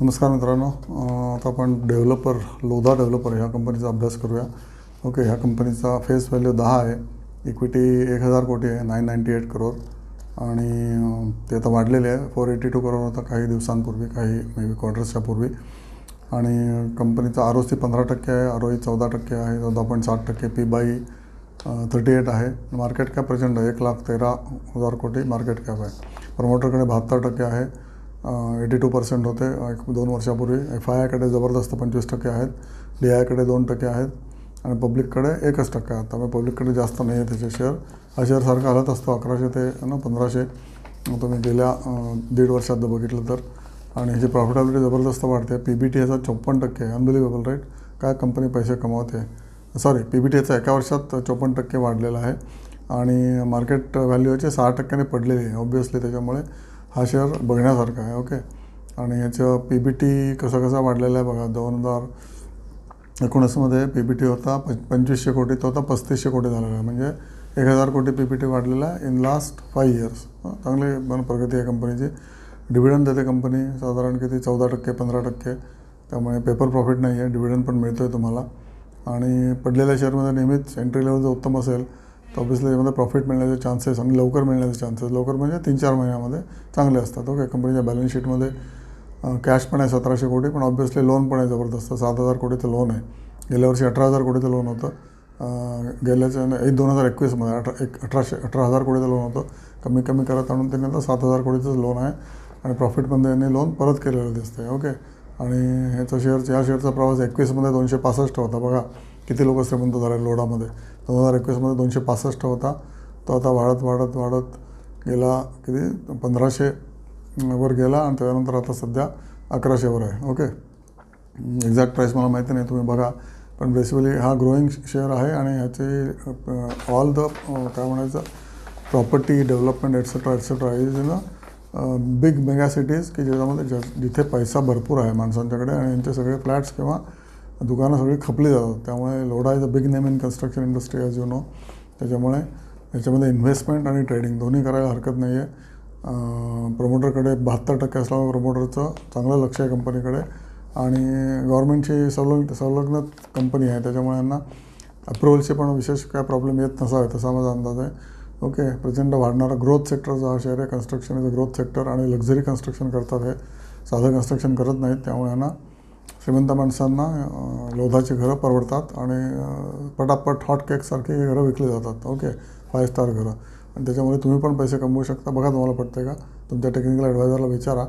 नमस्कार मित्रांनो. आता आपण डेव्हलपर लोधा डेव्हलपर ह्या कंपनीचा अभ्यास करूया. ओके ह्या कंपनीचा फेस व्हॅल्यू दहा आहे. इक्विटी एक हजार कोटी आहे नाईन नाईंटी एट करोड आणि ते आता वाढलेले आहे. फोर एटी टू करोड होता काही दिवसांपूर्वी काही मे बी क्वार्टर्सच्या पूर्वी. आणि कंपनीचा आर ओ सी पंधरा टक्के आहे आर ओ ई चौदा टक्के आहे चौदा पॉईंट साठ टक्के पी बाई थर्टी एट आहे. मार्केट कॅप प्रचंड आहे एक लाख तेरा हजार कोटी मार्केट कॅप आहे. प्रमोटरकडे बहात्तर टक्के आहे. एटी टू पर्सेंट होते. एक दोन वर्षापूर्वी. एफ आय आयकडे जबरदस्त पंचवीस टक्के आहेत. डी आयकडे दोन टक्के आहेत. आणि पब्लिककडे एकच टक्के आहेत त्यामुळे पब्लिककडे जास्त नाही आहे त्याचे शेअर हा शेअर सारखा हलत असतो. अकराशे ते ना पंधराशे. तुम्ही गेल्या दीड वर्षात जर बघितलं तर. आणि ह्याची प्रॉफिटेबिलिटी जबरदस्त वाढते. पी बी टी ह्याचा चोपन्न टक्के आहे. अनबिलिव्हेबल राईट काय कंपनी पैसे कमावते? सॉरी पी बी टी ह्याचा एका वर्षात चोपन्न टक्के वाढलेला आहे. आणि मार्केट व्हॅल्यूचे सहा टक्क्याने पडलेली आहे ऑब्वियसली त्याच्यामुळे. हा शेअर बघण्यासारखा आहे ओके आणि याचं पी बी टी कसा कसा वाढलेला आहे बघा दोन हजार एकोणीसमध्ये पी बी टी होता प पंचवीसशे कोटी तो आता पस्तीसशे कोटी झालेला आहे. म्हणजे एक हजार कोटी पी बी टी वाढलेला आहे इन लास्ट फाईव्ह इयर्स चांगली पण प्रगती आहे कंपनीची डिव्हिडंड देते कंपनी साधारण किती? चौदा टक्के पंधरा टक्के. त्यामुळे पेपर प्रॉफिट नाही आहे डिव्हिडंड पण मिळतो आहे तुम्हाला. आणि पडलेल्या शेअरमध्ये नेहमीच एंट्री लेवल जर उत्तम असेल तर ऑब्विसली यामध्ये प्रॉफिट मिळण्याचे चान्सेस आणि लवकर मिळण्याचे चान्सेस लवकर म्हणजे तीन चार महिन्यामध्ये चांगले असतात. ओके कंपनीच्या बॅलन्स शीटमध्ये कॅश पण आहे सतराशे कोटी पण ऑब्विसली लोन पण आहे जबरदस्त. सात हजार कोटीचं लोन आहे. गेल्या वर्षी अठरा हजार कोटीचं लोन होतं. गेल्याच्या एक दोन हजार एकवीसमध्ये अठरा एक अठराशे अठरा हजार कोटीचं लोन होतं. कमी कमी करत आणून त्यांनी आता सात हजार कोटीचं लोन आहे. आणि प्रॉफिटमध्ये यांनी लोन परत केलेलं दिसतं आहे ओके आणि ह्याचा शेअर या शेअरचा प्रवास एकवीसमध्ये दोनशे पासष्ट होता. बघा किती लोक श्रीमंत झाले लोडामध्ये? दोन हजार एकवीसमध्ये दोनशे पासष्ट होता. तो आता वाढत वाढत वाढत गेला किती? पंधराशे वर गेला आणि त्याच्यानंतर आता सध्या अकराशेवर आहे. ओके एक्झॅक्ट प्राईस मला माहिती नाही तुम्ही बघा. पण बेसिकली हा ग्रोईंग शेअर आहे आणि ह्याचे ऑल द काय म्हणायचं? Property development etcetera etcetera is in a big mega cities की ज्याच्यामध्ये ज्या जिथे पैसा भरपूर आहे माणसांच्याकडे आणि यांचे सगळे फ्लॅट्स किंवा दुकानं सगळी खपली जातात. त्यामुळे Lodha is a big name in construction industry as you know त्याच्यामुळे याच्यामध्ये इन्व्हेस्टमेंट आणि ट्रेडिंग दोन्ही करायला हरकत नाही आहे प्रमोटरकडे बहात्तर टक्के असल्यामुळे प्रमोटरचं चांगलं लक्ष आहे कंपनीकडे. आणि गव्हर्नमेंटची संलग्न संलग्न कंपनी आहे. त्याच्यामुळे यांना अप्रुव्हलचे पण विशेष काय प्रॉब्लेम येत नसावे तसा माझा अंदाज आहे. ओके प्रचंड वाढणारा ग्रोथ सेक्टरचा हा शेअर आहे construction is a growth sector आणि लक्झरी कन्स्ट्रक्शन करतात हे. साधं कन्स्ट्रक्शन करत नाहीत त्यामुळे यांना श्रीमंत माणसांना लोधाची घरं परवडतात आणि पटापट हॉट केकसारखी घरं विकली जातात. ओके फाय स्टार घरं. आणि त्याच्यामुळे तुम्ही पण पैसे कमवू शकता. बघा तुम्हाला पटते का? तुमच्या टेक्निकल ॲडवायझरला विचारा.